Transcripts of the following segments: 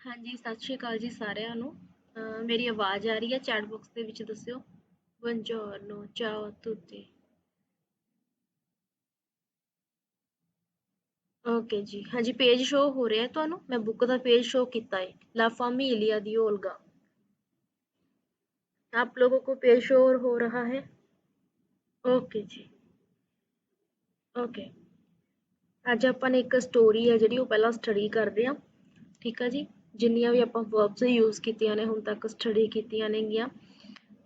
ਹਾਂਜੀ ਸਤਿ ਸ਼੍ਰੀ ਅਕਾਲ ਜੀ ਸਾਰਿਆਂ ਨੂੰ ਅਹ ਮੇਰੀ ਆਵਾਜ਼ ਆ ਰਹੀ ਹੈ ਚੈਟ ਬਾਕਸ ਦੇ ਵਿੱਚ ਦੱਸਿਓ buongiorno ciao a tutti okay ਜੀ ਹਾਂਜੀ ਪੇਜ ਸ਼ੋ ਹੋ ਰਿਹਾ ਹੈ ਤੁਹਾਨੂੰ ਮੈਂ ਬੁੱਕ ਦਾ ਪੇਜ ਸ਼ੋ ਕੀਤਾ ਹੈ ਲਾ ਫੈਮਿਲੀਆ ਦੀ ओल्गा आप लोगों को पेज शो हो रहा है ਓਕੇ ਜੀ ਓਕੇ ਅੱਜ ਆਪਾਂ ਨੇ ਇੱਕ ਸਟੋਰੀ ਹੈ ਜਿਹੜੀ ਉਹ ਪਹਿਲਾਂ ਸਟੱਡੀ ਕਰਦੇ ਹਾਂ ਠੀਕ ਆ ਜੀ ਜਿੰਨੀਆਂ ਵੀ ਆਪਾਂ ਵਰਬਸ ਯੂਜ਼ ਕੀਤੀਆਂ ਨੇ, ਹੁਣ ਤੱਕ ਸਟੱਡੀ ਕੀਤੀਆਂ ਨੇਗੀਆਂ,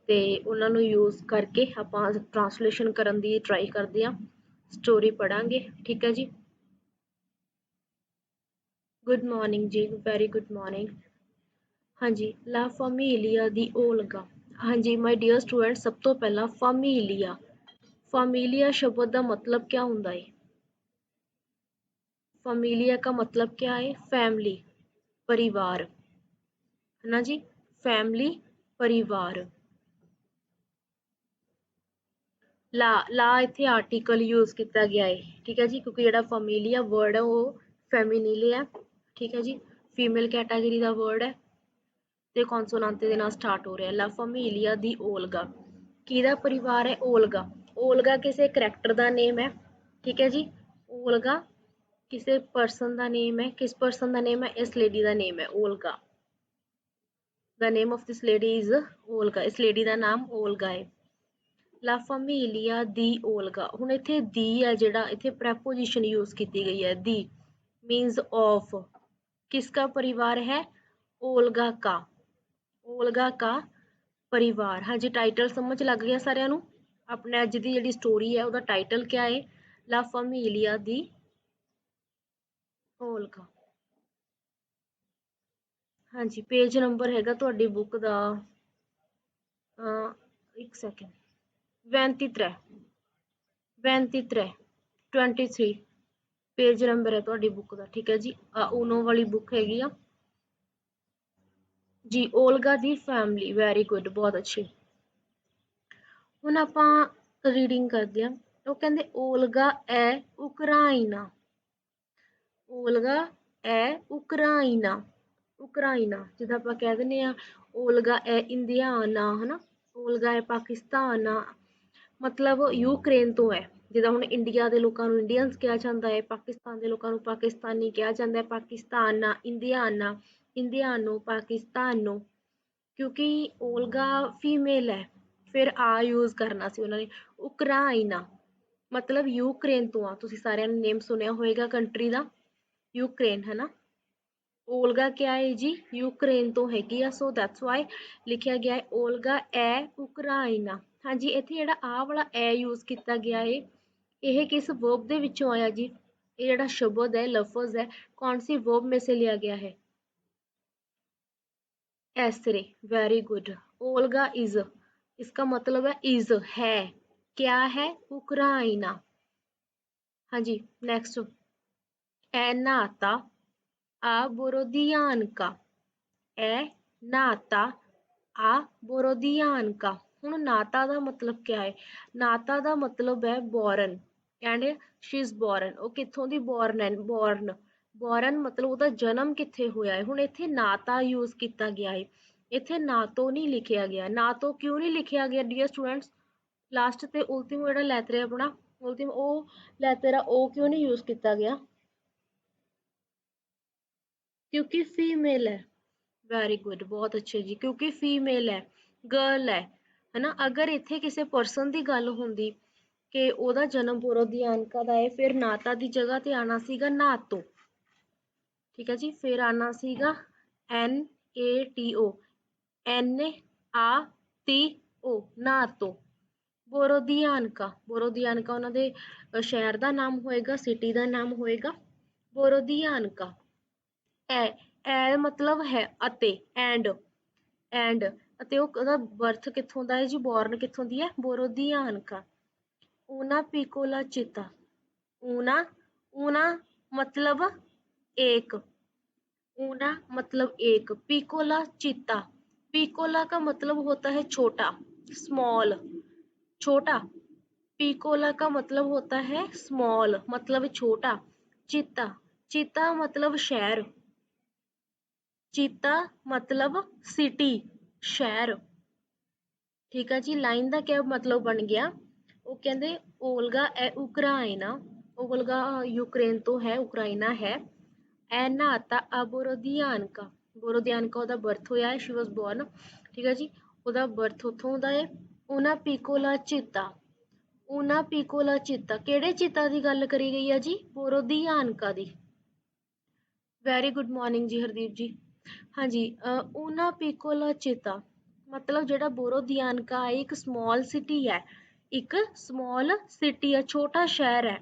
ਤੇ ਉਹਨਾਂ ਨੂੰ ਯੂਜ਼ ਕਰਕੇ ਆਪਾਂ ਟ੍ਰਾਂਸਲੇਸ਼ਨ ਕਰਨ ਦੀ ਟਰਾਈ ਕਰਦੇ ਆ ਸਟੋਰੀ ਪੜਾਂਗੇ ਠੀਕ ਹੈ ਜੀ? ਗੁੱਡ ਮਾਰਨਿੰਗ ਜੀ ਵੈਰੀ ਗੁੱਡ ਮਾਰਨਿੰਗ ਹਾਂਜੀ ਲਾ ਫੈਮਿਲੀਆ ਦੀ ਓ ਲਗਾ ਹਾਂਜੀ ਮਾਈ ਡੀਅਰ ਸਟੂਡੈਂਟ ਸਭ ਤੋਂ ਪਹਿਲਾਂ ਫੈਮਿਲੀਆ ਫਾਮੀਲੀਆ ਸ਼ਬਦ ਦਾ ਮਤਲਬ ਕੀ ਹੁੰਦਾ ਹੈ? ਫਾਮੀਲੀਆ ਦਾ ਮਤਲਬ ਕੀ ਹੈ? ਫੈਮਿਲੀ ਪਰਿਵਾਰ। ਹੈ ਨਾ ਜੀ? ਫੈਮਿਲੀ ਪਰਿਵਾਰ। ਲਾ ਲਾ ਇੱਥੇ ਆਰਟੀਕਲ ਯੂਜ਼ ਕੀਤਾ ਗਿਆ ਹੈ ਠੀਕ ਹੈ ਜੀ? ਕਿਉਂਕਿ ਜਿਹੜਾ ਫੈਮਿਲੀਆ ਵਰਡ ਹੈ ਉਹ ਫੈਮਿਨਿਲ ਹੈ ਠੀਕ ਹੈ ਜੀ? ਫੀਮੇਲ ਕੈਟਾਗਰੀ ਦਾ ਵਰਡ ਹੈ ਤੇ ਕੌਨਸੋਨਾਂਤੇ ਦੇ ਨਾਲ ਸਟਾਰਟ ਹੋ ਰਿਹਾ। ਲਾ ਫੈਮਿਲੀਆ ਦੀ ਓਲਗਾ। ਕਿਹਦਾ ਪਰਿਵਾਰ ਹੈ? ਓਲਗਾ। ਓਲਗਾ ਕਿਸੇ ਕੈਰੈਕਟਰ ਦਾ ਨੇਮ ਹੈ, ਠੀਕ ਹੈ ਜੀ? ਓਲਗਾ ਕਿਸੇ ਪਰਸਨ ਦਾ ਨੇਮ ਹੈ ਕਿਸ ਪਰਸਨ ਦਾ ਨੇਮ ਹੈ ਇਸ ਲੇਡੀ ਦਾ ਨੇਮ ਹੈ 올ਗਾ the name of this lady is 올ਗਾ ਇਸ ਲੇਡੀ ਦਾ ਨਾਮ 올ਗਾ ਹੈ ਲਾ ਫੈਮਿਲੀਆ ਦੀ 올ਗਾ ਹੁਣ ਇੱਥੇ ਦੀ ਹੈ ਜਿਹੜਾ ਇੱਥੇ ਪ੍ਰੈਪੋਜੀਸ਼ਨ ਯੂਜ਼ ਕੀਤੀ ਗਈ ਹੈ ਦੀ ਮੀਨਸ ਆਫ किसका परिवार है ओलगा का ओलगा का परिवार हाँ जी टाइटल समझ लग गया सारे अपने अज की जी स्टोरी है वह टाइटल क्या है ला फमीलिया दी ਦੀ ਹਾਂਜੀ ਪੇਜ ਨੰਬਰ ਹੈਗਾ ਤੁਹਾਡੀ ਬੁੱਕ ਦਾ ਇੱਕ ਸੈਕਿੰਡ 23 23 23 ਪੇਜ ਨੰਬਰ ਹੈ ਤੁਹਾਡੀ ਬੁੱਕ ਦਾ, ਠੀਕ ਹੈ ਜੀ? ਆ ਓਨੋ ਵਾਲੀ ਬੁੱਕ ਹੈਗੀ ਆ। ਜੀ ਓਲਗਾ ਦੀ ਫੈਮਿਲੀ ਵੈਰੀ ਗੁੱਡ ਬਹੁਤ ਅੱਛੀ। ਹੁਣ ਆਪਾਂ ਰੀਡਿੰਗ ਕਰਦੇ ਆ ਉਹ ਕਹਿੰਦੇ ਓਲਗਾ ਐ ਉਕਰਾਈਨਾ ਓਲਗਾ ਐ ਉਕਰਾਈਨਾ ਉਕਰਾਈਨਾ ਜਿੱਦਾਂ ਆਪਾਂ ਕਹਿ ਦਿੰਦੇ ਆ ਓਲਗਾ ਐ ਇੰਡੀਆਨਾ, ਹਨਾ? ਓਲਗਾ ਐ ਪਾਕਿਸਤਾਨ, ਮਤਲਬ ਯੂਕਰੇਨ ਤੋਂ ਹੈ ਜਿੱਦਾਂ ਹੁਣ ਇੰਡੀਆ ਦੇ ਲੋਕਾਂ ਨੂੰ ਇੰਡੀਅਨਸ ਕਿਹਾ ਜਾਂਦਾ ਹੈ ਪਾਕਿਸਤਾਨ ਦੇ ਲੋਕਾਂ ਨੂੰ ਪਾਕਿਸਤਾਨੀ ਕਿਹਾ ਜਾਂਦਾ ਹੈ ਪਾਕਿਸਤਾਨਾ, ਇੰਡੀਆਨਾ, ਇੰਡੀਆਨੋ, ਪਾਕਿਸਤਾਨੋ, ਕਿਉਂਕਿ ਓਲਗਾ ਫੀਮੇਲ ਹੈ ਫਿਰ ਆ ਯੂਜ਼ ਕਰਨਾ ਸੀ ਉਹਨਾਂ ਨੇ ਉਕਰਾਈਨਾ ਮਤਲਬ ਯੂਕਰੇਨ ਤੋਂ ਆ। ਤੁਸੀਂ ਸਾਰਿਆਂ ਨੇ ਨੇਮ ਸੁਣਿਆ ਹੋਵੇਗਾ ਕੰਟਰੀ ਦਾ। ਯੂਕਰੇਨ ਹੈ ਨਾ ਓਲਗਾ ਕਿਆ ਹੈ ਜੀ ਯੂਕਰੇਨ ਤੋਂ ਹੈਗੀ ਆ ਸੋ ਦੈਟਸ ਵਾਈ ਲਿਖਿਆ ਗਿਆ ਹੈ ਓਲਗਾ ਐ ਉਕਰਾਈਨਾ ਹਾਂਜੀ ਇੱਥੇ ਜਿਹੜਾ ਆ ਵਾਲਾ ਐ ਯੂਜ਼ ਕੀਤਾ ਗਿਆ ਹੈ ਇਹ ਕਿਸ ਵਰਬ ਦੇ ਵਿੱਚੋਂ ਆਇਆ ਜੀ ਇਹ ਜਿਹੜਾ ਸ਼ਬਦ ਹੈ ਲਫ਼ਜ਼ ਹੈ ਕੌਣ ਸੀ ਵਰਬ में से लिया गया है ऐसरे वेरी गुड ओल्गा इज इसका मतलब है इज है क्या है उक्राइना हाँ जी नेक्स्ट ए नाता आ बोरोदियानका ए नाता आ बोरोदियानका ਹੁਣ ਨਾਤਾ ਦਾ ਮਤਲਬ ਕੀ ਹੈ ਨਾਤਾ ਦਾ ਮਤਲਬ ਹੈ born and she is born ਉਹ ਕਿੱਥੋਂ ਦੀ ਬੋਰਨ ਹੈ ਬੋਰਨ ਬੋਰਨ ਮਤਲਬ ਉਹਦਾ ਜਨਮ ਕਿੱਥੇ ਹੋਇਆ ਹੈ ਹੁਣ ਇੱਥੇ ਨਾਤਾ ਯੂਜ਼ ਕੀਤਾ ਗਿਆ ਹੈ ਇੱਥੇ ਨਾਤੋ ਨਹੀਂ ਲਿਖਿਆ ਗਿਆ ਨਾਤੋ ਕਿਉਂ ਨਹੀਂ ਲਿਖਿਆ ਗਿਆ ਡੀਅਰ ਸਟੂਡੈਂਟਸ ਲਾਸਟ ਤੇ ਉਲਟੀਮੋ ਜਿਹੜਾ ਲੈਤਰ ਹੈ ਆਪਣਾ ਉਲਟੀਮੋ ਉਹ ਲੈਤਰ ਆ ਉਹ ਕਿਉਂ ਨਹੀਂ ਯੂਜ਼ ਕੀਤਾ ਗਿਆ ਕਿਉਂਕਿ ਫੀਮੇਲ ਹੈ। ਵੈਰੀ ਗੁੱਡ ਬਹੁਤ ਅੱਛੇ ਜੀ। ਕਿਉਂਕਿ ਫੀਮੇਲ ਹੈ ਗਰਲ ਹੈ, ਹਨਾ? ਅਗਰ ਇੱਥੇ ਕਿਸੇ ਪਰਸਨ ਦੀ ਗੱਲ ਹੁੰਦੀ ਕਿ ਉਹਦਾ ਜਨਮ ਪੁਰੋਧਿਆਨਕਾ ਦਾ ਹੈ, ਫਿਰ ਨਾਤਾ ਦੀ ਜਗ੍ਹਾ ਤੇ ਆਣਾ ਸੀਗਾ ਨਾਤੋ। ਠੀਕ ਹੈ ਜੀ? ਫਿਰ ਆਣਾ ਸੀਗਾ ਐਨ ਏ ਟੀ ਓ ਐਨ ਆ ਟੀ ਓ ਨਾਤੋ। ਬੋਰੋਦੀਆਨਕਾ ਬੋਰੋਦੀਆਨਕਾ ਉਹਨਾਂ ਦੇ ਸ਼ਹਿਰ ਦਾ ਨਾਮ ਹੋਏਗਾ ਸਿਟੀ ਦਾ ਨਾਮ ਹੋਏਗਾ। ਬੋਰੋਦੀਆਨਕਾ ਐ ਐ ਮਤਲਬ ਹੈ ਅਤੇ ਐਂਡ ਐਂਡ ਅਤੇ ਉਹ ਉਹਦਾ ਬਰਥ ਕਿੱਥੋਂ ਦਾ ਹੈ ਜੀ ਬੋਰਨ ਕਿੱਥੋਂ ਦੀ ਹੈ ਬੋਰੋਦੀਆਨਕਾ ਊਨਾ ਪਿਕੋਲਾ ਚਿਤਾ ਊਨਾ ਊਨਾ मतलब एक ऊना मतलब एक पिकोला चिता पिकोला का मतलब होता है छोटा स्मॉल छोटा पिकोला का मतलब होता है स्मॉल मतलब छोटा चिता चिता मतलब शहर ਚੀਤਾ ਮਤਲਬ ਸਿਟੀ ਸ਼ਹਿਰ। ਠੀਕ ਆ ਜੀ ਲਾਈਨ ਦਾ ਕੀ ਮਤਲਬ ਬਣ ਗਿਆ? ਉਹ ਕਹਿੰਦੇ ਓਲਗਾ ਹੈ ਉਕਰਾਇਨਾ, ਓਲਗਾ ਯੂਕਰੇਨ ਤੋਂ ਹੈ, ਉਕਰਾਇਨਾ ਹੈ। ਐਨਾਤਾ ਅਬੋਰੋਦੀਆਨਕਾ ਬੋਰੋਦੀਆਨਕਾ ਉਹਦਾ ਬਰਥ ਹੋਇਆ ਹੈ ਸ਼ੀ ਵਾਸ ਬੋਰਨ ਠੀਕ ਹੈ ਜੀ, ਉਹਦਾ ਬਰਥ ਉੱਥੋਂ ਦਾ ਹੈ। ਉਹਨਾਂ ਪੀਕੋਲਾ ਚਿੱਤਾ, ਉਹਨਾਂ ਪੀਕੋਲਾ ਚਿੱਤਾ। ਕਿਹੜੇ ਚਿੱਤਾ ਦੀ ਗੱਲ ਕਰੀ ਗਈ ਹੈ ਜੀ? ਬੋਰੋਦੀਆਨਕਾ ਦੀ। ਵੈਰੀ ਗੁੱਡ ਮਾਰਨਿੰਗ ਜੀ, ਹਰਦੀਪ ਜੀ। ਹਾਂਜੀ ਉਹਨਾਂ ਪੀਕੋਲਾ ਚਿੱਤਾ, ਮਤਲਬ ਜਿਹੜਾ ਬੋਰੋਦੀਆਨਕਾ ਹੈ, ਇੱਕ ਸਮਾਲ ਸਿਟੀ ਹੈ, ਇੱਕ ਸਮਾਲ ਸਿਟੀ ਹੈ, ਛੋਟਾ ਸ਼ਹਿਰ ਹੈ।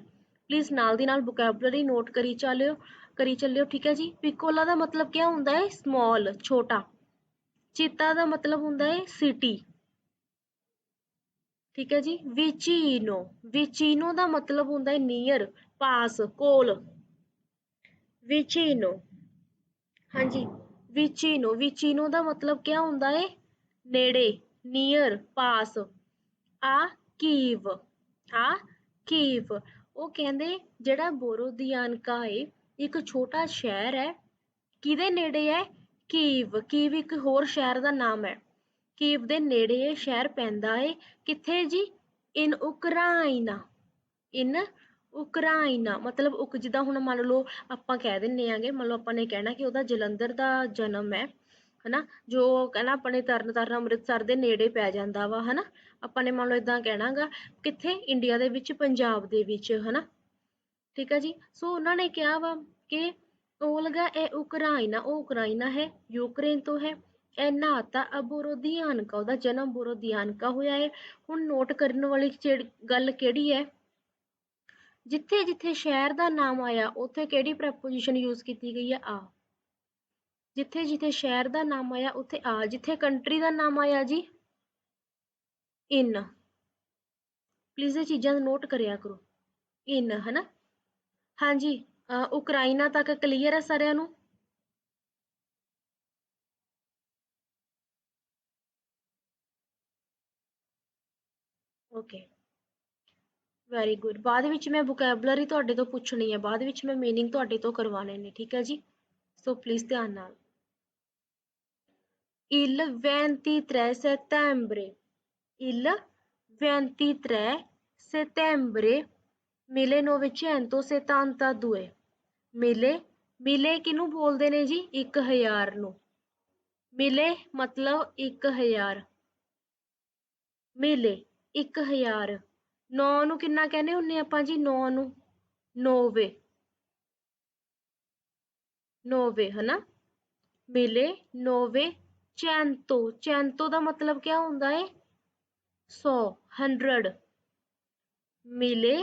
ਪਲੀਜ਼ ਨਾਲ ਦੀ ਨਾਲ ਵੋਕੈਬਲਰੀ ਨੋਟ ਕਰੀ ਚੱਲਿਓ ਕਰੀ ਚੱਲਿਓ, ਠੀਕ ਹੈ ਜੀ? ਪਿਕੋਲਾ ਦਾ ਮਤਲਬ ਕੀ ਹੁੰਦਾ ਹੈ? ਸਮਾਲ ਛੋਟਾ। ਚੀਤਾ ਦਾ ਮਤਲਬ ਹੁੰਦਾ ਹੈ ਸਿਟੀ ਠੀਕ ਹੈ ਜੀ? ਵਿਚੀਨੋ ਵਿਚੀਨੋ ਦਾ ਮਤਲਬ ਹੁੰਦਾ ਹੈ ਨੀਅਰ ਪਾਸ, ਕੋਲ। ਵਿਚੀਨੋ ਹਾਂਜੀ। ਵਿਚੀਨੋ ਵਿਚੀਨੋ ਦਾ ਮਤਲਬ ਕੀ ਹੁੰਦਾ ਹੈ ਨੇੜੇ ਨੀਅਰ ਪਾਸ। ਆ ਕੀਵ ਆ ਕੀਵ। ਉਹ ਕਹਿੰਦੇ ਜਿਹੜਾ ਬੋਰੋਦੀਆਨਕਾ ਹੈ ਇੱਕ ਛੋਟਾ ਸ਼ਹਿਰ ਹੈ। ਕਿਹਦੇ ਨੇੜੇ ਹੈ? ਕੀਵ। ਕੀਵ ਇੱਕ ਹੋਰ ਸ਼ਹਿਰ ਦਾ ਨਾਮ ਹੈ। ਕੀਵ ਦੇ ਨੇੜੇ ਇਹ ਸ਼ਹਿਰ ਪੈਂਦਾ ਹੈ ਕਿੱਥੇ ਜੀ? ਇਨ ਉਕਰਾਇਨਾ। ਇਨ ਉਕਰਾਇਨਾ ਮਤਲਬ ਉਕ ਜਿੱਦਾਂ ਹੁਣ ਮੰਨ ਲਓ ਆਪਾਂ ਕਹਿ ਦਿੰਨੇ ਆਂਗੇ, ਮੰਨ ਲਓ ਆਪਾਂ ਨੇ ਕਹਿਣਾ ਕਿ ਉਹਦਾ ਜਲੰਧਰ ਦਾ ਜਨਮ ਹੈ, ਹਨਾ? ਜੋ ਕਹਿੰਦਾ ਆਪਣੇ ਤਰਨ ਤਾਰਨ ਅੰਮ੍ਰਿਤਸਰ ਦੇ ਨੇੜੇ ਪੈ ਜਾਂਦਾ ਵਾ, ਹਨਾ? ਆਪਾਂ ਨੇ ਮੰਨ ਲਓ ਇਦਾਂ ਕਹਿਣਾਗਾ, ਕਿੱਥੇ? ਇੰਡੀਆ ਦੇ ਵਿੱਚ, ਪੰਜਾਬ ਦੇ ਵਿੱਚ, ਹਨਾ? ਠੀਕ ਹੈ ਜੀ? ਸੋ ਉਹਨਾਂ ਨੇ ਕਿਹਾ ਵਾ ਕਿ ਓਲਗਾ ਇਹ ਉਕਰਾਇਨਾ ਉਹ ਉਕਰਾਇਨਾ ਹੈ ਯੂਕਰੇਨ ਤੋਂ ਹੈ। ਇਹ ਨਾਤਾ ਅਬੋਰੋਦੀਆਨਕਾ ਉਹਦਾ ਜਨਮ ਬੋਰੋਦੀਆਨਕਾ ਹੋਇਆ ਹੈ। ਹੁਣ ਨੋਟ ਕਰਨ ਵਾਲੀ ਗੱਲ ਕਿਹੜੀ ਹੈ? ਜਿੱਥੇ ਜਿੱਥੇ ਸ਼ਹਿਰ ਦਾ ਨਾਮ ਆਇਆ, ਉੱਥੇ ਕਿਹੜੀ ਪ੍ਰੈਪੋਜੀਸ਼ਨ ਯੂਜ਼ ਕੀਤੀ ਗਈ ਹੈ? ਆ। ਜਿੱਥੇ ਜਿੱਥੇ ਸ਼ਹਿਰ ਦਾ ਨਾਮ ਆਇਆ, ਉੱਥੇ ਆ। ਜਿੱਥੇ ਕੰਟਰੀ ਦਾ ਨਾਮ ਆਇਆ ਜੀ ਇਨ ਪਲੀਜ਼ ਇਹ ਚੀਜ਼ਾਂ ਨੋਟ ਕਰਿਆ ਕਰੋ। ਇਨ ਹਨਾ? ਹਾਂਜੀ ਉਕਰਾਇਨਾ ਤੱਕ ਕਲੀਅਰ ਹੈ ਸਾਰਿਆਂ ਨੂੰ? ਓਕੇ ਵੈਰੀ ਗੁੱਡ ਬਾਅਦ ਵਿੱਚ ਮੈਂ ਵੋਕੈਬਲਰੀ ਤੁਹਾਡੇ ਤੋਂ ਪੁੱਛਣੀ ਹੈ। ਬਾਅਦ ਵਿੱਚ ਮੈਂ ਮੀਨਿੰਗ ਤੁਹਾਡੇ ਤੋਂ ਕਰਵਾਣੇ ਨੇ। ਠੀਕ ਹੈ ਜੀ? ਸੋ ਪਲੀਜ਼ ਧਿਆਨ ਨਾਲ। il 23 settembre il 23 settembre 1972 ਮਿਲੇ ਮਿਲੇ ਕਿਹਨੂੰ ਬੋਲਦੇ ਨੇ ਜੀ? 1000 ਨੂੰ। ਮਿਲੇ ਮਤਲਬ 1000 ਮਿਲੇ 1000 9 ਨੂੰ ਕਿੰਨਾ ਕਹਿੰਦੇ ਹੁੰਨੇ ਆਪਾਂ ਜੀ? 9 ਨੂੰ। 90 90 ਹਨਾ? ਮਿਲੇ 90 ਚੈਂਤੋ। ਚੈਂਤੋ ਦਾ ਮਤਲਬ ਕੀ ਹੁੰਦਾ ਹੈ 100 100 ਮਿਲੇ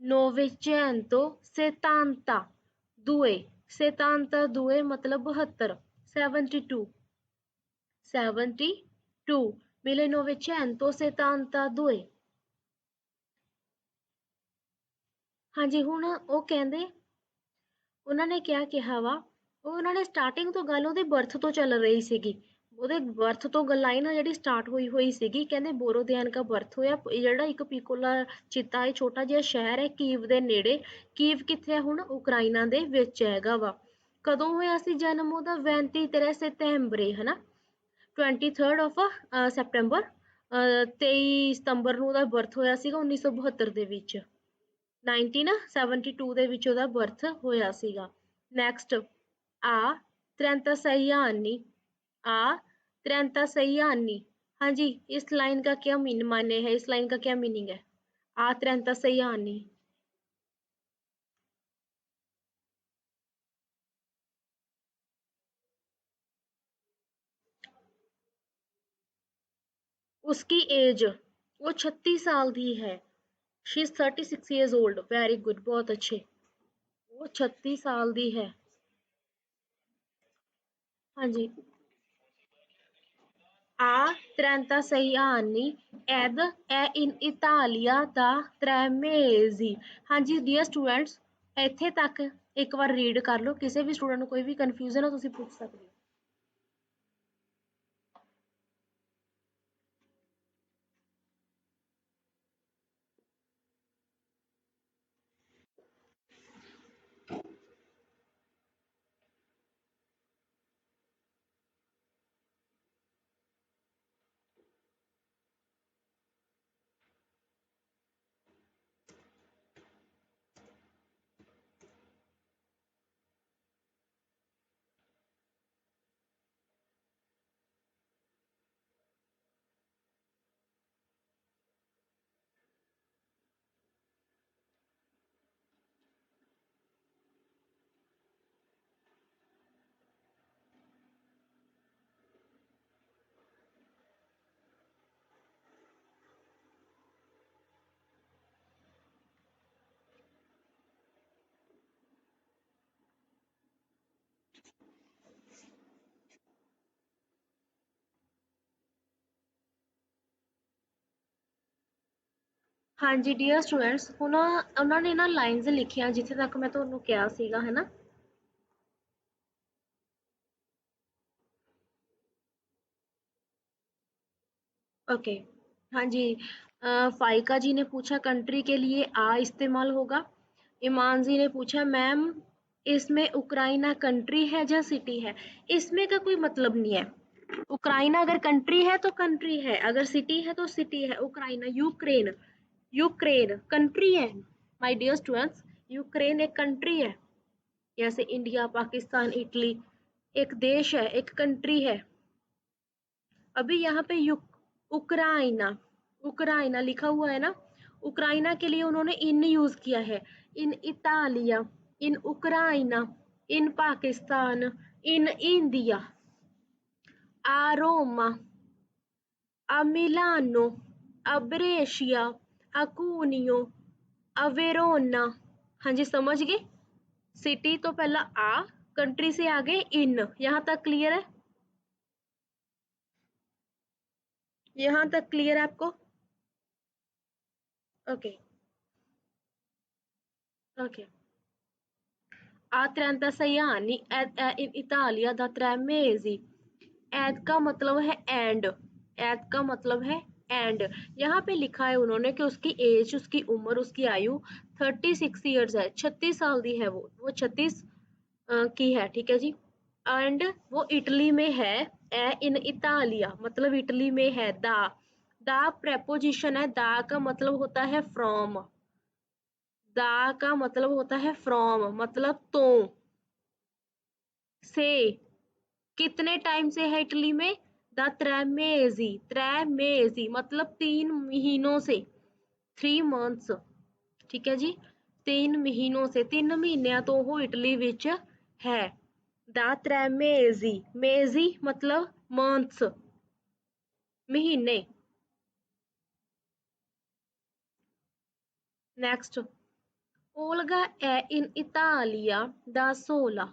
900 70 ਦੂਏ 70 ਦੂਏ ਮਤਲਬ 72 72 72 ਮਿਲੇ 900 70 ਦੂਏ। ਹਾਂਜੀ, ਹੁਣ ਉਹ ਕਹਿੰਦੇ, ਉਹਨਾਂ ਨੇ ਕਿਆ ਕਿਹਾ ਵਾ ਉਹ ਉਹਨਾਂ ਨੇ ਸਟਾਰਟਿੰਗ ਤੋਂ ਗੱਲ ਉਹਦੇ ਬਰਥ ਤੋਂ ਚੱਲ ਰਹੀ ਸੀਗੀ। ਉਹਦੇ ਬਰਥ ਤੋਂ ਗੱਲ ਆਈ ਨਾ, ਜਿਹੜੀ ਸਟਾਰਟ ਹੋਈ ਹੋਈ ਸੀਗੀ, ਕਹਿੰਦੇ ਬੋਰੋਦਿਆਨ ਦਾ ਬਰਥ ਹੋਇਆ। ਜਿਹੜਾ ਇੱਕ ਪੀਕੋਲਾ ਚਿੱਤਾ, ਇਹ ਛੋਟਾ ਜਿਹਾ ਸ਼ਹਿਰ ਹੈ, ਕੀਵ ਦੇ ਨੇੜੇ। ਕੀਵ ਕਿੱਥੇ ਹੈ ਹੁਣ? ਉਕਰਾਇਨਾ ਦੇ ਵਿੱਚ ਹੈਗਾ ਵਾ। ਕਦੋਂ ਹੋਇਆ ਸੀ ਜਨਮ ਉਹਦਾ? 23 ਸਤੰਬਰ, ਹਨਾ? 23rd ਆਫ ਸੈਪਟੈਂਬਰ 23 ਸਤੰਬਰ ਨੂੰ ਉਹਦਾ ਬਰਥ ਹੋਇਆ ਸੀਗਾ 1972 ਦੇ ਵਿੱਚ। 1972 ਦੇ ਵਿੱਚ ਉਹਦਾ ਬਰਥ ਹੋਇਆ ਸੀਗਾ ਨੈਕਸਟ ਆ 36 anni आ तिरंता सही आनी हाँ जी इस लाइन का क्या मीन माने है इस लाइन का क्या मीनिंग है आ तिरंता सही आनी उसकी एज वो 36 साल दी है she is 36 years old very good ਬਹੁਤ ਅੱਛੇ ਉਹ 36 ਸਾਲ ਦੀ ਹੈ ਹਾਂਜੀ a 30 sei anni ed è in Italia da 3 mesi ਹਾਂਜੀ dear students ਇੱਥੇ ਤੱਕ ਇੱਕ ਵਾਰ ਰੀਡ ਕਰ ਲਓ ਕਿਸੇ ਵੀ ਸਟੂਡੈਂਟ ਨੂੰ ਕੋਈ ਵੀ ਕਨਫਿਊਜ਼ਨ ਹੈ ਤੁਸੀਂ ਪੁੱਛ ਸਕਦੇ ਹੋ ਹਾਂਜੀ ਡੀਅਰ ਸਟੂਡੈਂਟਸ ਹੁਣ ਉਹਨਾਂ ਨੇ ਨਾ ਲਾਈਨਸ ਲਿਖੀਆਂ ਜਿੱਥੇ ਤੱਕ ਮੈਂ ਤੁਹਾਨੂੰ ਕਿਹਾ ਸੀਗਾ ਹੈਨਾ ओके हाँ जी फाइका जी ने पूछा कंट्री के लिए आ इस्तेमाल होगा ईमान जी ने पूछा मैम इसमें उक्राइना कंट्री है या सिटी है? इसमें का कोई मतलब नहीं है। उक्राइना अगर कंट्री है तो कंट्री है, अगर सिटी है तो सिटी है। उक्राइना यूक्रेन यूक्रेन कंट्री है। माय डियर स्टूडेंट्स यूक्रेन एक कंट्री है। जैसे इंडिया पाकिस्तान इटली एक देश है, एक कंट्री है। अभी यहाँ पे यू उक्राइना उक्राइना लिखा हुआ है ना? उक्राइना के लिए उन्होंने इन यूज़ किया है। इन इतालिया इन उक्राइना इन पाकिस्तान इन India Brescia, a Cuneo, a Verona. हाँ जी समझ गए? सिटी तो पहला आ कंट्री से आगे इन यहाँ तक क्लियर है? यहाँ तक क्लियर है आपको? Okay okay a 36 anni in Italia da tre mesi. एद का मतलब है एंड एद का मतलब है एंड यहाँ पे लिखा है उन्होंने कि उसकी एज उसकी उम्र उसकी आयु थर्टी सिक्स ईयर्स है छत्तीस साल दी है वो वो छत्तीस की है ठीक है जी एंड वो इटली में है ए इन इतालिया मतलब इटली में है दा दा प्रेपोजिशन है दा का मतलब होता है फ्रॉम दा का मतलब होता है फ्रॉम मतलब तो। से। कितने टाइम से है इटली में? द त्रैमेजी त्रैमेजी मतलब तीन महीनों से। थ्री मंथ्स ठीक है जी? तीन महीनों से, तीन महीनों तो वो इटली विच है। द त्रैमेजी, मेजी मतलब मंथ्स महीने। नेक्स्ट ओल्गा ए इन इतालिया द सोला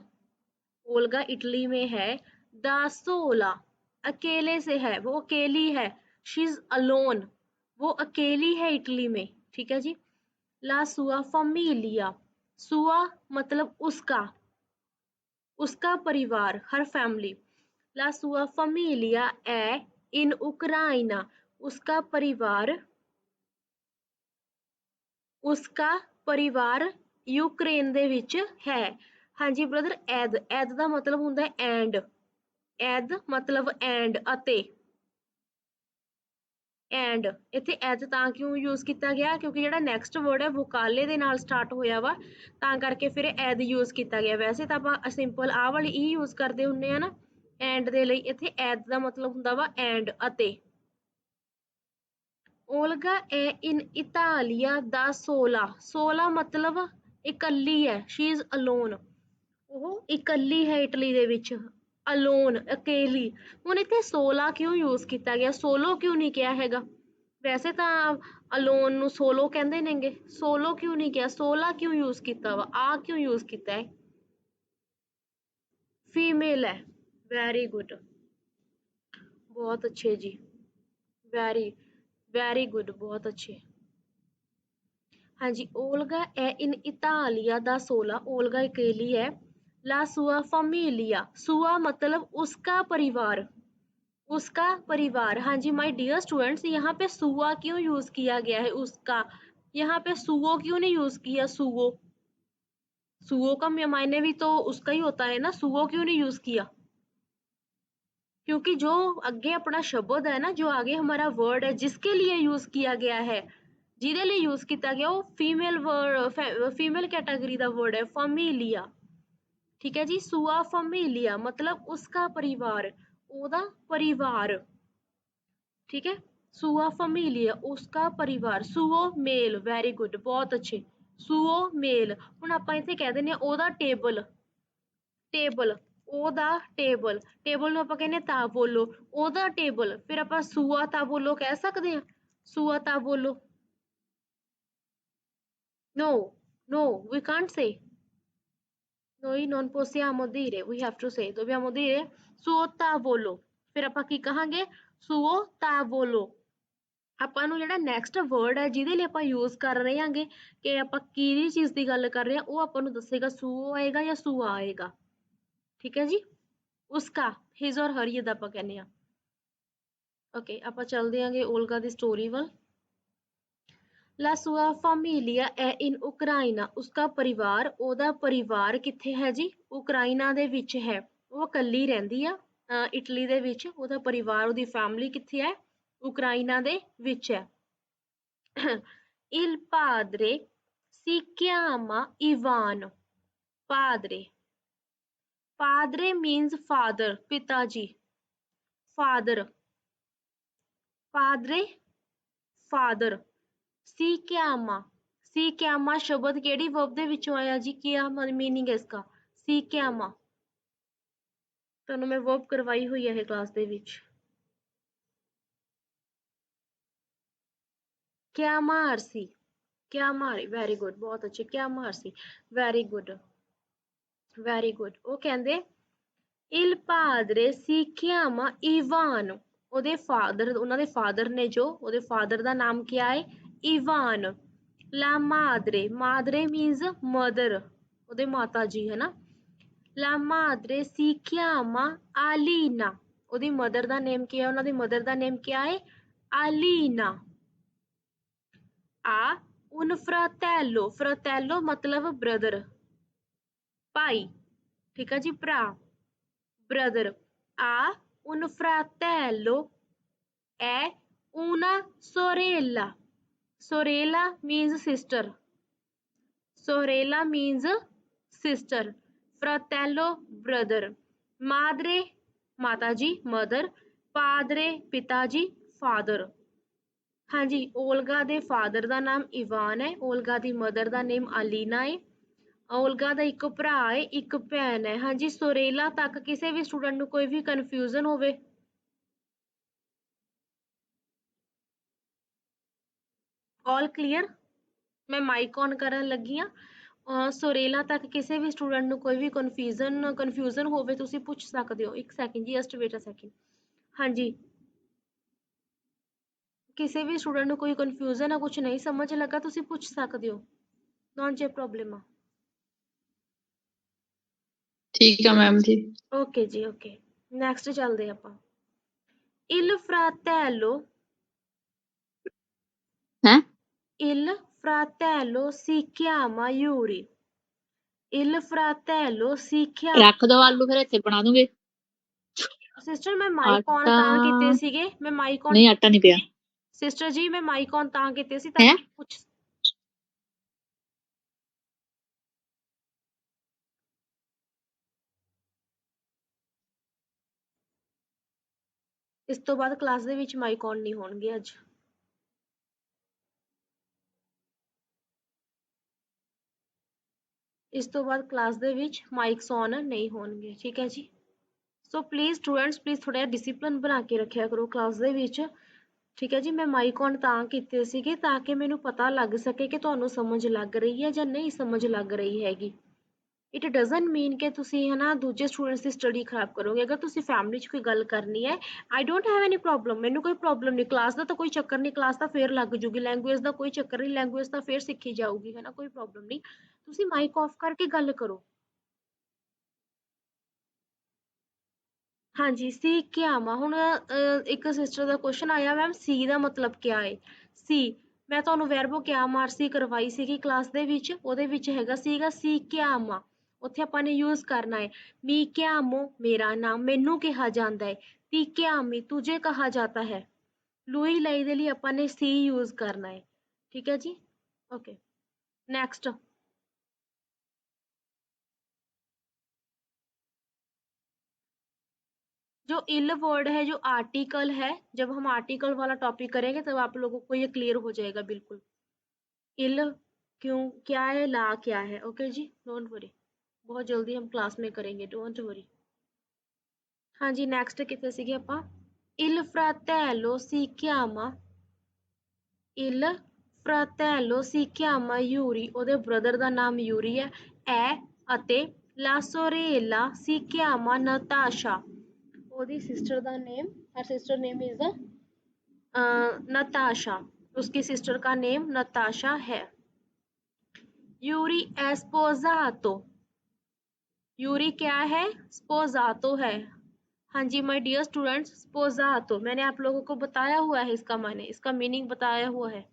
ओल्गा इटली में है दासोला अकेले से है, वो अकेली है. शी इज़ अलोन वो अकेली है इटली में, ठीक है जी? ला सुआ फमीलिया सुआ मतलब उसका उसका परिवार, हर फैमिली ला सुआ फमीलिया ए इन उक्राइना उसका परिवार, उसका ਪਰਿਵਾਰ ਯੂਕਰੇਨ ਦੇ ਵਿੱਚ ਹੈ। ਹਾਂਜੀ ਬ੍ਰਦਰ ਐਦ। ਐਦ ਦਾ ਮਤਲਬ ਹੁੰਦਾ ਹੈ ਐਂਡ। ਐਦ ਮਤਲਬ ਐਂਡ ਅਤੇ। ਐਂਡ। ਇੱਥੇ ਐਜ ਤਾਂ ਕਿਉਂ ਯੂਜ਼ ਕੀਤਾ ਗਿਆ? ਕਿਉਂਕਿ ਜਿਹੜਾ ਨੈਕਸਟ ਵਰਡ ਹੈ, ਵੋਕਾਲੇ ਦੇ ਨਾਲ ਸਟਾਰਟ ਹੋਇਆ ਵਾ, ਤਾਂ ਕਰਕੇ ਫਿਰ ਐਦ ਯੂਜ਼ ਕੀਤਾ ਗਿਆ। ਵੈਸੇ ਤਾਂ ਆਪਾਂ ਸਿੰਪਲ ਆਹ ਵਾਲੀ e ਹੀ ਯੂਜ਼ ਕਰਦੇ ਹੁੰਦੇ ਹਾਂ ਨਾ, ਐਂਡ ਦੇ ਲਈ ਇੱਥੇ ਐਦ ਦਾ ਮਤਲਬ ਹੁੰਦਾ ਵਾ ਐਂਡ ਅਤੇ। ਓਲਗਾ ਐ ਇਨ ਇਤਾਲੀਆ ਦਾ 16 16 ਮਤਲਬ ਇਕੱਲੀ ਹੈ ਸ਼ੀ ਇਜ਼ ਅਲੋਨ ਉਹ ਇਕੱਲੀ ਹੈ ਇਟਲੀ ਦੇ ਵਿੱਚ। ਅਲੋਨ ਅਕੇਲੀ ਹੁਣ ਇੱਥੇ 16 ਕਿਉਂ ਯੂਜ਼ ਕੀਤਾ ਗਿਆ? ਸੋਲੋ ਕਿਉਂ ਨਹੀਂ ਕਿਹਾ ਹੈਗਾ? ਵੈਸੇ ਤਾਂ ਅਲੋਨ ਨੂੰ ਸੋਲੋ ਕਹਿੰਦੇ ਨੇਗੇ। ਸੋਲੋ ਕਿਉਂ ਨਹੀਂ ਕਿਹਾ? 16 ਕਿਉਂ ਯੂਜ਼ ਕੀਤਾ ਵਾ? ਆ ਕਿਉਂ ਯੂਜ਼ ਕੀਤਾ ਹੈ? ਫੀਮੇਲ ਹੈ। ਵੈਰੀ ਗੁੱਡ ਬਹੁਤ ਅੱਛੇ ਜੀ। ਵੈਰੀ वेरी गुड बहुत अच्छे। हाँ जी, ओलगा ए इन इतालिया द सोला, ओलगा अकेली है। ला सुआ फमीलिया, सुआ मतलब उसका परिवार उसका परिवार। हाँ जी माय डियर स्टूडेंट्स यहाँ पे सुआ क्यों यूज़ किया गया है उसका? यहाँ पे सुओ क्यों नहीं यूज़ किया? सुओ। सुओ का मायने भी तो उसका ही होता है ना? सुओ क्यों नहीं यूज़ किया? क्योंकि जो आगे अपना शब्द है ना जो आगे हमारा वर्ड है जिसके लिए यूज किया गया है जिदे लिए यूज किया गया वो फीमेल वर्ड फीमेल कैटेगरी का वर्ड है फमीलिया ਠੀਕ ਹੈ ਜੀ ਸੁਆ ਫਮੀਲੀਆ ਮਤਲਬ ਉਸਕਾ ਪਰਿਵਾਰ ਉਹਦਾ ਪਰਿਵਾਰ ਠੀਕ ਹੈ ਸੁਆ ਫਮੀਲੀਆ ਉਸਕਾ ਪਰਿਵਾਰ ਸੁਓ ਮੇਲ ਵੈਰੀ ਗੁੱਡ ਬਹੁਤ ਅੱਛੇ ਸੁਓ ਮੇਲ ਹੁਣ ਆਪਾਂ ਇੱਥੇ ਕਹਿ ਦਿੰਦੇ ਆ ਉਹਦਾ ਟੇਬਲ ਟੇਬਲ ਉਹਦਾ ਟੇਬਲ ਟੇਬਲ ਨੂੰ ਆਪਾਂ ਕਹਿੰਦੇ ਤਾਂ ਬੋਲੋ ਉਹਦਾ ਟੇਬਲ ਫਿਰ ਆਪਾਂ ਸੁਆ ਤਾ ਬੋਲੋ ਕਹਿ ਸਕਦੇ ਹਾਂ ਸੁਆ ਤਾਂ ਬੋਲੋ no no we can't say Noi non possiamo dire, we have to say, dobbiamo dire suo tavolo. ਫਿਰ ਆਪਾਂ ਕੀ ਕਹਾਂਗੇ suo tavolo. ਆਪਾਂ ਨੂੰ ਜਿਹੜਾ ਨੈਕਸਟ ਵਰਡ ਹੈ ਜਿਹਦੇ ਲਈ ਆਪਾਂ ਯੂਜ਼ ਕਰ ਰਹੇ ਹਾਂਗੇ ਕਿ ਆਪਾਂ ਕਿਹੜੀ ਚੀਜ਼ ਦੀ ਗੱਲ ਕਰ ਰਹੇ ਹਾਂ ਉਹ ਆਪਾਂ ਨੂੰ ਦੱਸੇਗਾ suo ਆਏਗਾ ਜਾਂ sua ਆਏਗਾ ਠੀਕ ਹੈ ਜੀ ਉਸਕਾ his or her ਜਿੱਦਾਂ ਆਪਾਂ ਕਹਿੰਦੇ ਆ ਓਕੇ ਆਪਾਂ ਚੱਲਦੇ ਆਂਗੇ ਓਲਗਾ ਦੀ ਸਟੋਰੀ ਵੱਲ La sua famiglia è in Ucraina. ਉਸਦਾ ਪਰਿਵਾਰ ਉਹਦਾ ਪਰਿਵਾਰ ਕਿੱਥੇ ਹੈ ਜੀ ਉਕਰਾਈਨਾ ਦੇ ਵਿੱਚ ਹੈ ਉਹ ਇਕੱਲੀ ਰਹਿੰਦੀ ਆ ਅਹ ਇਟਲੀ ਦੇ ਵਿੱਚ ਉਹਦਾ ਪਰਿਵਾਰ ਉਹਦੀ ਫੈਮਿਲੀ ਕਿੱਥੇ ਹੈ ਉਕਰਾਈਨਾ ਦੇ ਵਿੱਚ ਹੈ Il padre si chiama Ivan. Padre. Padre means father, ਪਿਤਾ ਜੀ father. Padre, father. ਸੀ ਕਿਆਮਾ ਸੀ ਕਿਆਮਾ ਸ਼ਬਦ ਕਿਹੜੀ ਵਰਬ ਦੇ ਵਿੱਚੋਂ ਆਇਆ ਜੀ ਕੀ ਆ ਮੀਨਿੰਗ ਇਸਕਾ ਸੀ ਕਿਆਮਾ ਤੁਹਾਨੂੰ ਮੈਂ ਵਰਬ ਕਰਵਾਈ ਹੋਈ ਹੈ ਇਹ ਕਲਾਸ ਦੇ ਵਿੱਚ chiamarsi chiamare ਵੈਰੀ ਗੁੱਡ ਬਹੁਤ ਅੱਛੇ chiamarsi very good Very good. ਉਹ ਕਹਿੰਦੇ il padre si chiama Ivano. ਉਹਦੇ ਫਾਦਰ ਉਹਨਾਂ ਦੇ ਫਾਦਰ ਨੇ ਜੋ ਉਹਦੇ ਫਾਦਰ ਦਾ ਨਾਮ ਕੀ ਹੈ ਇਵਾਨ ਲਾ ਮਾਦਰੇ ਮਾਦਰੇ ਮੀਨਸ ਮਦਰ ਉਹਦੇ ਮਾਤਾ ਜੀ ਹੈ ਨਾ ਲਾ ਮਾਦਰੇ ਸੀ ਕਿਆਮਾ ਆਲੀਨਾ ਉਹਦੀ ਮਦਰ ਦਾ ਨੇਮ ਕੀ ਹੈ ਉਹਨਾਂ ਦੀ ਮਦਰ ਦਾ ਨੇਮ ਕੀ ਹੈ ਆਲੀਨਾ ਆ ਉਨ ਫਰਤੈਲੋ ਫਰਤੈਲੋ ਮਤਲਬ ਬ੍ਰਦਰ ਭਾਈ ਠੀਕ ਆ ਜੀ ਭਰਾ ਬ੍ਰਦਰ ਆ ਉਨ ਫਰਾਤੈਲੋ ਐ ਉਨਾ ਸੋਰੇਲਾ ਸੋਰੇਲਾ ਮੀਨਸ ਸਿਸਟਰ ਸੋਰੇਲਾ ਮੀਨਸ ਸਿਸਟਰ ਫਰਾਤੈਲੋ ਬ੍ਰਦਰ ਮਾਦਰੇ ਮਾਤਾ ਜੀ ਮਦਰ ਪਾਦਰੇ ਪਿਤਾ ਜੀ ਫਾਦਰ ਹਾਂਜੀ 올ਗਾ ਦੇ ਫਾਦਰ ਦਾ ਨਾਮ ਇਵਾਨ ਹੈ 올ਗਾ ਦੀ ਮਦਰ ਦਾ ਨੇਮ ਅਲੀਨਾ ਹੈ ਓਲਗਾ ਦਾ ਇੱਕ ਭਰਾ ਹੈ ਇੱਕ ਭੈਣ ਹੈ ਹਾਂਜੀ, ਸੋਰੇਲਾ ਤੱਕ ਕਿਸੇ ਵੀ ਸਟੂਡੈਂਟ ਨੂੰ ਕੋਈ ਵੀ ਕਨਫਿਊਜ਼ਨ ਹੋਵੇ। ਆਲ ਕਲੀਅਰ ਮੈਂ ਮਾਈਕ ਔਨ ਕਰਨ ਲੱਗੀ ਆ। ਸੋਰੇਲਾ ਤੱਕ ਕਿਸੇ ਵੀ ਸਟੂਡੈਂਟ ਨੂੰ ਕੋਈ ਵੀ ਕਨਫਿਊਜ਼ਨ ਕਨਫਿਊਜ਼ਨ ਹੋਵੇ, ਤੁਸੀਂ ਪੁੱਛ ਸਕਦੇ ਹੋ। ਇੱਕ ਸੈਕਿੰਡ ਜੀ ਜਸਟ ਵੇਟ ਅ ਸੈਕਿੰਡ ਹਾਂਜੀ। ਕਿਸੇ ਵੀ ਸਟੂਡੈਂਟ ਨੂੰ ਕੋਈ ਕਨਫਿਊਜ਼ਨ ਆ ਕੁਝ ਨਹੀਂ ਸਮਝ ਲੱਗਾ, ਤੁਸੀਂ ਪੁੱਛ ਸਕਦੇ ਹੋ। ਨॉन ਜੇ ਪ੍ਰੋਬਲਮ ਆ। ਠੀਕ ਆ ਮੈਮ ਜੀ ਓਕੇ ਜੀ ਓਕੇ ਨੈਕਸਟ ਚੱਲਦੇ ਆਪਾਂ il fratello ਹੈ il fratello si chiama Yuri il fratello si chiama ਰੱਖ ਦੋ ਆਲੂ ਫਿਰ ਇੱਥੇ ਬਣਾ ਦੂੰਗੇ ਸਿਸਟਰ ਮੈਂ ਮਾਈਕ ਔਨ ਤਾਂ ਆਟਾ- ਕੀਤੇ ਸੀਗੇ ਮੈਂ ਮਾਈਕ ਔਨ ਨਹੀਂ ਆਟਾ ਨਹੀਂ ਪਿਆ ਸਿਸਟਰ ਜੀ ਮੈਂ ਮਾਈਕ ਔਨ ਤਾਂ ਕੀਤੇ ਸੀ ਤਾਂ ਹੈਂ? ਕਿ ਪੁੱਛ ਇਸ ਤੋਂ ਬਾਅਦ ਕਲਾਸ ਦੇ ਵਿੱਚ ਮਾਈਕ ਔਨ ਨਹੀਂ ਹੋਣਗੇ ਅੱਜ। ਇਸ ਤੋਂ ਬਾਅਦ ਕਲਾਸ ਦੇ ਵਿੱਚ ਮਾਈਕਸ ਔਨ ਨਹੀਂ ਹੋਣਗੇ, ਠੀਕ ਹੈ ਜੀ? ਸੋ ਪਲੀਜ਼ ਸਟੂਡੈਂਟਸ ਪਲੀਜ਼ ਥੋੜਾ ਜਿਹਾ ਡਿਸਪਲਿਨ ਬਣਾ ਕੇ ਰੱਖਿਆ ਕਰੋ ਕਲਾਸ ਦੇ ਵਿੱਚ। ਠੀਕ ਹੈ ਜੀ, ਮੈਂ ਮਾਈਕ ਔਨ ਤਾਂ ਕੀਤੇ ਸੀਗੇ ਤਾਂ ਕਿ ਮੈਨੂੰ ਪਤਾ ਲੱਗ ਸਕੇ ਕਿ ਤੁਹਾਨੂੰ ਸਮਝ ਲੱਗ ਰਹੀ ਹੈ ਜਾਂ ਨਹੀਂ ਸਮਝ ਲੱਗ ਰਹੀ ਹੈਗੀ। ਇਟ ਡਸਨਟ ਮੀਨ ਕਿ ਤੁਸੀਂ ਹਨਾ ਦੂਜੇ ਸਟੂਡੈਂਟਸ ਦੀ ਸਟੱਡੀ ਖਰਾਬ ਕਰੋਗੇ ਅਗਰ ਤੁਸੀਂ ਫੈਮਿਲੀ 'ਚ ਕੋਈ ਗੱਲ ਕਰਨੀ ਹੈ I don't have any problem ਮੈਨੂੰ ਕੋਈ ਪ੍ਰੋਬਲਮ ਨਹੀਂ ਕਲਾਸ ਦਾ ਤਾਂ ਕੋਈ ਚੱਕਰ ਨਹੀਂ ਕਲਾਸ ਤਾਂ ਫੇਰ ਲੱਗ ਜੂਗੀ ਲੈਂਗੁਏਜ ਦਾ ਕੋਈ ਚੱਕਰ ਨਹੀਂ ਲੈਂਗੁਏਜ ਤਾਂ ਫੇਰ ਸਿੱਖੀ ਜਾਊਗੀ ਹਨਾ ਕੋਈ ਪ੍ਰੋਬਲਮ ਨਹੀਂ ਤੁਸੀਂ ਮਾਈਕ ਆਫ ਕਰਕੇ ਗੱਲ ਕਰੋ ਹਾਂਜੀ ਸੀ ਕਿਆਮਾ ਹੁਣ ਇੱਕ ਸਿਸਟਰ ਦਾ ਕੁਐਸਚਨ ਆਇਆ ਮੈਮ ਸੀ ਦਾ ਮਤਲਬ ਕਿਆ ਹੈ ਸੀ ਮੈਂ ਤੁਹਾਨੂੰ ਵੈਰਬੋ ਕਿਆ ਮਾਰ ਸੀ ਕਰਵਾਈ ਸੀਗੀ ਕਲਾਸ ਦੇ ਵਿੱਚ? ਉਹਦੇ ਵਿੱਚ ਹੈਗਾ ਸੀਗਾ ਸੀ ਕਿਆਮਾ ਉੱਥੇ ਆਪਾਂ ਨੇ ਯੂਜ਼ ਕਰਨਾ ਹੈ ਮੀ ਕਿਆਮੋ ਮੇਰਾ ਨਾਮ ਮੈਨੂੰ ਕਿਹਾ ਜਾਂਦਾ ਹੈ ਤੀ ਕਿਆਮੀ ਤੁਝੇ ਕਹਾ ਜਾਤਾ ਹੈ ਲੂਈ ਲਈ ਦੇ ਲਈ ਆਪਾਂ ਨੇ ਸੀ ਯੂਜ਼ ਕਰਨਾ ਹੈ ਠੀਕ ਹੈ ਜੀ ਓਕੇ नेक्स्ट जो इल वर्ड है जो आर्टिकल है जब हम आर्टिकल वाला टॉपिक करेंगे तब आप लोगों को ये क्लियर हो जाएगा बिल्कुल इल क्यों क्या है ला क्या है ओके जी डोंट वरी बहुत जल्दी हम क्लास में करेंगे डोंट वरी हाँ जी नेक्स्ट कितने सीगे ਆਪਾਂ il fratello si chiama il fratello si chiama Yuri ਉਹਦੇ ਬ੍ਰਦਰ ਦਾ ਨਾਮ ਯੂਰੀ ਹੈ ਐ ਅਤੇ La sorella si chiama Natasha. ਉਹਦੀ sister the name her sister name is uh, Natasha. उसकी सिस्टर का नेम नताशा है यूरी è sposato. यूरी क्या है? स्पोजातो है। हाँ जी माय डियर स्टूडेंट्स स्पोजातो मैंने आप लोगों को बताया हुआ है इसका माने, इसका मीनिंग बताया हुआ है।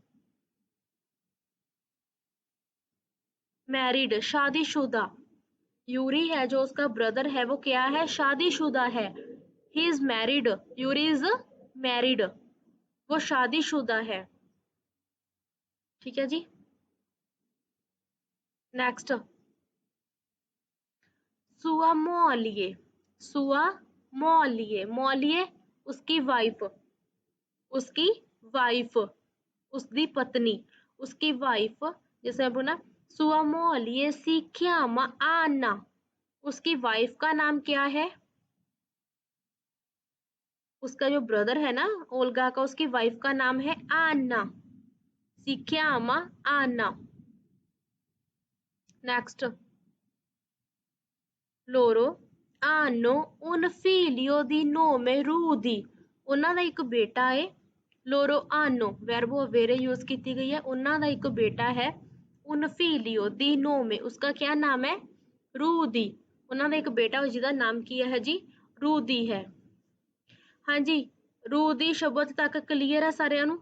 मैरिड शादीशुदा। यूरी है जो उसका ब्रदर है, वो क्या है? शादीशुदा है। He is married Yuri is married वो शादीशुदा है। ठीक है जी? नेक्स्ट सुआ मोलिए सुआ मोलिए मोलिए उसकी वाइफ उसकी वाइफ उसकी पत्नी, उसकी वाइफ जैसे बोला सुआ मोलिए सीख्यामा आना, उसकी वाइफ का नाम क्या है? उसका जो ब्रदर है ना, ओल्गा का, उसकी वाइफ का नाम है आना सीख्यामा आना। Next loro hanno un figlio di nome Rudy ਉਹਨਾਂ ਦਾ ਇੱਕ ਬੇਟਾ ਹੈ loro hanno verbo avere use ਕੀਤੀ ਗਈ ਹੈ ਉਹਨਾਂ ਦਾ ਇੱਕ ਬੇਟਾ ਹੈ un figlio di nome उसका क्या नाम है Rudy ਉਹਨਾਂ ਦਾ ਇੱਕ ਬੇਟਾ ਹੈ ਜਿਹਦਾ ਨਾਮ ਕੀ ਹੈ ਜੀ Rudy ਹੈ ਹਾਂਜੀ Rudy ਸ਼ਬਦ ਤੱਕ ਕਲੀਅਰ ਹੈ ਸਾਰਿਆਂ ਨੂੰ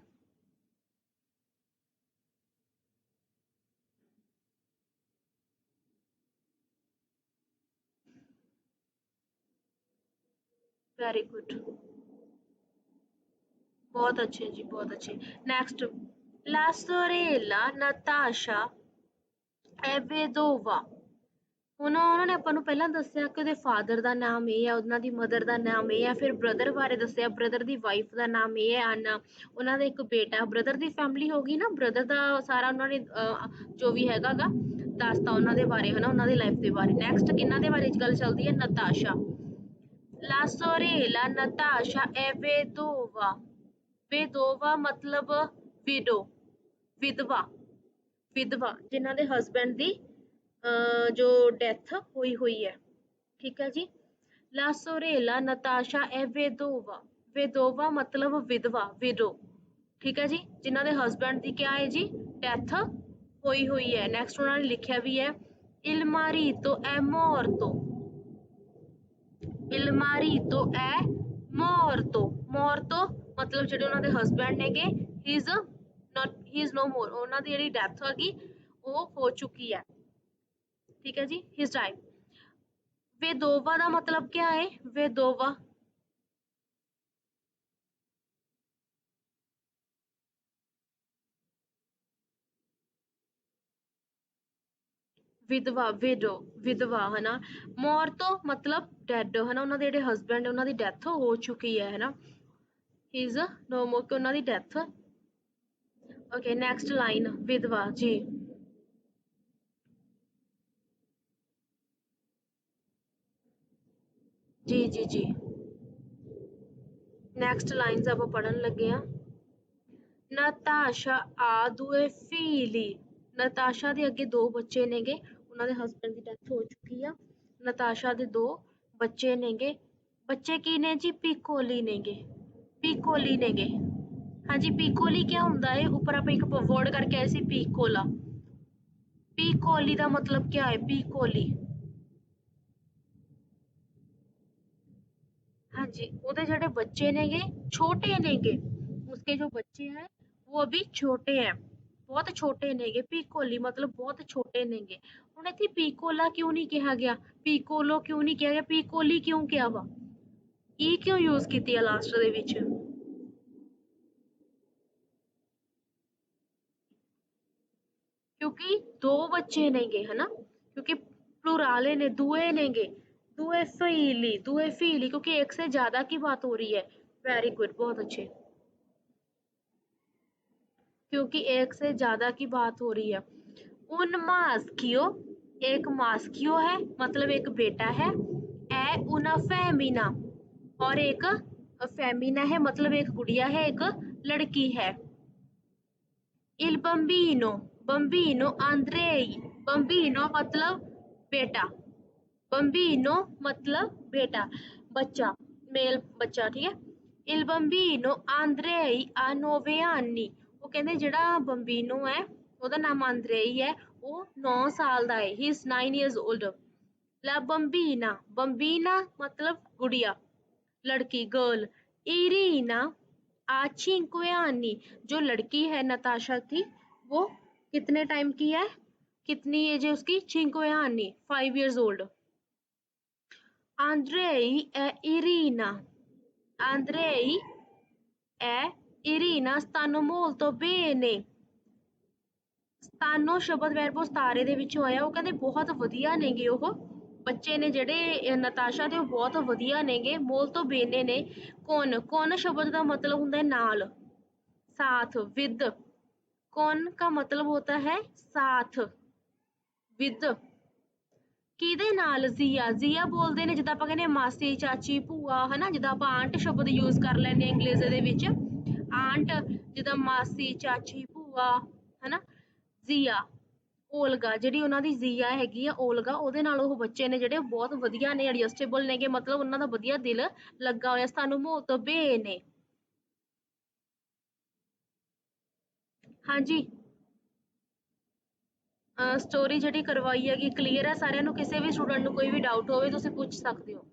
ਵੈਰੀ ਗੁੱਡ ਬਹੁਤ ਅੱਛੇ ਜੀ, ਬਹੁਤ ਅੱਛੇ। ਨੈਕਸਟ ਲਾਸੋਰੇਲਾ ਨਤਾਸ਼ਾ ਐਵੇਦੋਵਾ ਹੁਣ ਉਹਨਾਂ ਨੇ ਆਪਾਂ ਨੂੰ ਪਹਿਲਾਂ ਦੱਸਿਆ ਕਿ ਉਹਦੇ ਫਾਦਰ ਦਾ ਨਾਮ ਇਹ ਹੈ ਉਹਨਾਂ ਦੀ ਮਦਰ ਦਾ ਨਾਮ ਇਹ ਹੈ ਫਿਰ ਬ੍ਰਦਰ ਬਾਰੇ ਦੱਸਿਆ ਬ੍ਰਦਰ ਦੀ ਵਾਈਫ ਦਾ ਨਾਮ ਇਹ ਹੈ ਅਨਾ ਉਹਨਾਂ ਦਾ ਇੱਕ ਬੇਟਾ ਬ੍ਰਦਰ ਦੀ ਫੈਮਿਲੀ ਹੋ ਗਈ ਨਾ ਬ੍ਰਦਰ ਦਾ ਸਾਰਾ ਉਹਨਾਂ ਨੇ ਜੋ ਵੀ ਹੈਗਾਗਾ ਦੱਸਤਾ ਉਹਨਾਂ ਦੇ ਬਾਰੇ, ਹਨਾ, ਉਹਨਾਂ ਦੀ ਲਾਈਫ ਦੇ ਬਾਰੇ। ਨੈਕਸਟ ਕਿੰਨਾ ਦੇ ਬਾਰੇ ਗੱਲ ਚੱਲਦੀ ਹੈ? Natasha La sorella Natasha è vedova. Vedova ਮਤਲਬ widow ਵਿਧਵਾ ਵਿਧਵਾ ਜਿਨ੍ਹਾਂ ਦੇ ਹਸਬੰਡ ਦੀ ਅਹ, ਜੋ ਡੈਥ ਹੋਈ ਹੋਈ ਹੈ ਠੀਕ ਹੈ ਜੀ La sorella Natasha è vedova. vedova ਮਤਲਬ ਵਿਧਵਾ widow ਠੀਕ ਹੈ ਜੀ ਜਿਨ੍ਹਾਂ ਦੇ ਹਸਬੰਡ ਦੀ ਕਿਆ ਹੈ ਜੀ ਡੈਥ ਹੋਈ ਹੋਈ ਹੈ ਨੈਕਸਟ ਉਹਨਾਂ ਨੇ ਲਿਖਿਆ ਵੀ ਹੈ Il marito è morto. il marito è morto morto ਮਤਲਬ ਜਿਹੜੇ ਉਹਨਾਂ ਦੇ ਹਸਬੰਡ ਨੇਗੇ ਹੀ is not he is no ਮੋਰ ਉਹਨਾਂ ਦੀ ਜਿਹੜੀ ਡੈਥ ਹੈਗੀ ਉਹ ਹੋ ਚੁੱਕੀ ਹੈ ਠੀਕ ਹੈ ਜੀ ਹੀ ਇਜ਼ ਡਾਈਡ ਵੇਦੋਵਾ ਦਾ ਮਤਲਬ ਕੀ ਹੈ ਵਿਧਵਾ ਵਿਡੋ ਵਿਧਵਾ ਹਨਾ ਮੌਰਤੋ ਮਤਲਬ ਡੈਡ ਹਨਾ ਉਹਨਾਂ ਦੇ ਜਿਹੜੇ ਹਸਬੰਡ ਉਹਨਾਂ ਦੀ ਡੈਥ ਹੋ ਚੁੱਕੀ ਹੈ ਹਨਾ ਹੀ ਇਜ਼ ਨੋ ਮੋਰ ਕਿ ਉਹਨਾਂ ਦੀ ਡੈਥ ਓਕੇ ਨੈਕਸਟ ਲਾਈਨ ਵਿਧਵਾ ਜੀ ਜੀ ਜੀ ਜੀ ਨੈਕਸਟ ਲਾਈਨਸ ਆਪਾਂ ਪੜਨ ਲੱਗੇ ਆ ਨਤਾਸ਼ਾ ਆ ਦੂਏ ਫੀਲੀ ਨਤਾਸ਼ਾ ਦੇ ਅੱਗੇ ਦੋ ਬੱਚੇ ਨੇਗੇ ਉਹਨਾਂ ਦੇ ਹਸਬੰਡ ਦੀ ਡੈਥ ਹੋ ਚੁੱਕੀ ਆ ਨਤਾਸ਼ਾ ਦੇ ਦੋ ਬੱਚੇ ਨੇਗੇ ਬੱਚੇ ਕੀ ਨੇ ਜੀ ਪੀਕੋਲੀ ਨੇਗੇ ਪੀਕੋਲੀ ਨੇਗੇ ਹਾਂਜੀ ਪੀਕੋਲੀ ਕੀ ਹੁੰਦਾ ਹੈ ਉੱਪਰ ਆਪਾਂ ਇੱਕ ਵਰਡ ਕਰਕੇ ਆਏ ਸੀ ਪੀਕੋਲਾ ਪੀਕੋਲੀ ਦਾ ਮਤਲਬ ਕੀ ਹੈ ਪੀਕੋਲੀ हाँ जी ਉਹਦੇ ਜਿਹੜੇ ਬੱਚੇ ਨੇਗੇ ਛੋਟੇ ਨੇਗੇ ਉਸਕੇ ਜੋ ਬੱਚੇ ਹੈ ਉਹ ਅਭੀ ਛੋਟੇ ਹੈ ਬਹੁਤ ਛੋਟੇ ਨੇਗੇ ਪੀਕੋਲੀ ਮਤਲਬ ਬਹੁਤ ਛੋਟੇ ਨੇਗੇ ਹੁਣ ਇੱਥੇ ਪੀਕੋਲਾ ਕਿਉਂ ਨਹੀਂ ਕਿਹਾ ਗਿਆ ਪੀਕੋਲੋ ਕਿਉਂ ਨਹੀਂ ਕਿਹਾ ਗਿਆ ਪੀਕੋਲੀ ਕਿਉਂ ਕਿਹਾ ਵਾ ਇਹ ਕਿਉਂ ਯੂਜ਼ ਕੀਤੀ ਆ ਲਾਸਟ ਦੇ ਵਿੱਚ ਕਿਉਂਕਿ ਦੋ ਬੱਚੇ ਨੇਗੇ ਹਨਾ क्योंकि प्लुराले ने दुए नेगे दुए फीली दुए फीली क्योंकि एक से ज्यादा की बात हो रही है वेरी गुड बहुत अच्छे क्योंकि एक से ज्यादा की बात हो रही है उन मास्कियो एक मास्कियो है मतलब एक बेटा है ए उना फेमिना और एक फेमिना है मतलब एक गुड़िया है एक लड़की है il bambino bambino andrei bambino मतलब बेटा ਬੰਬੀਨੋ ਮਤਲਬ ਬੇਟਾ ਬੱਚਾ ਮੇਲ ਬੱਚਾ ਠੀਕ ਹੈ il bambino andrei ha nove anni ਉਹ ਕਹਿੰਦੇ ਜਿਹੜਾ ਬੰਬੀਨੋ ਹੈ ਉਹਦਾ ਨਾਮ ਆਂਦਰੇਈ ਹੈ ਉਹ 9 ਸਾਲ ਦਾ ਹੈ ਹੀ is 9 years old la bambina bambina ਮਤਲਬ ਗੁੜੀਆ लड़की गर्ल इरीना आ cinque anni जो लड़की है नताशा की वो कितने टाइम की है कितनी एज है उसकी cinque anni five years old Andrei e Irina Andrei e Irina stanno molto bene ਸਤਾਨੋ ਸ਼ਬਦ ਵੈਰਬੋ ਸਤਾਰੇ ਦੇ ਵਿੱਚੋਂ ਆਇਆ, ਉਹ ਕਹਿੰਦੇ ਬਹੁਤ ਵਧੀਆ ਨੇਗੇ ਉਹ। ਬੱਚੇ ਨੇ ਜਿਹੜੇ ਨਤਾਸ਼ਾ ਦੇ ਉਹ ਬਹੁਤ ਵਧੀਆ ਨੇਗੇ ਮੋਲਤੋ ਬੇਨੇ ਨੇ। ਕੌਣ? ਕੌਣ ਸ਼ਬਦ ਦਾ ਮਤਲਬ ਹੁੰਦਾ ਹੈ? ਨਾਲ। ਸਾਥ, ਵਿਦ। ਕੌਣ ਦਾ ਮਤਲਬ ਹੋਤਾ ਹੈ? ਸਾਥ। ਵਿਦ। ਕਿਹਦੇ ਨਾਲ? ਜ਼ੀਆ। ਜ਼ੀਆ ਬੋਲਦੇ ਨੇ, ਜਿੱਦਾਂ ਆਪਾਂ ਕਹਿੰਦੇ ਮਾਸੀ, ਚਾਚੀ, ਭੂਆ, ਹਨਾ? ਜਿੱਦਾਂ ਆਪਾਂ ਆਂਟ ਸ਼ਬਦ ਯੂਜ਼ ਕਰ ਲੈਂਦੇ ਹਾਂ ਅੰਗਰੇਜ਼ੀ ਦੇ ਵਿੱਚ। ਆਂਟ, ਜਿੱਦਾਂ ਮਾਸੀ, ਚਾਚੀ, ਭੂਆ, ਹਨਾ? ਜ਼ੀਆ ਓਲਗਾ ਜਿਹੜੀ ਉਹਨਾਂ ਦੀ ਜ਼ੀਆ ਹੈਗੀ ਆ ਓਲਗਾ ਉਹਦੇ ਨਾਲ ਉਹ ਬੱਚੇ ਨੇ ਜਿਹੜੇ ਬਹੁਤ ਵਧੀਆ ਨੇ ਐਡਜਸਟੇਬਲ ਨੇਗੇ, ਮਤਲਬ ਉਹਨਾਂ ਦਾ ਵਧੀਆ ਦਿਲ ਲੱਗਾ ਹੋਇਆ, ਸਾਨੂੰ ਮੋਤ ਬੇ ਨੇ। ਹਾਂਜੀ। ਸਟੋਰੀ ਜਿਹੜੀ ਕਰਵਾਈ ਹੈਗੀ ਕਲੀਅਰ ਹੈ ਸਾਰਿਆਂ ਨੂੰ, ਕਿਸੇ ਵੀ ਸਟੂਡੈਂਟ ਨੂੰ ਕੋਈ ਵੀ ਡਾਊਟ ਹੋਵੇ, ਤੁਸੀਂ ਪੁੱਛ ਸਕਦੇ ਹੋ।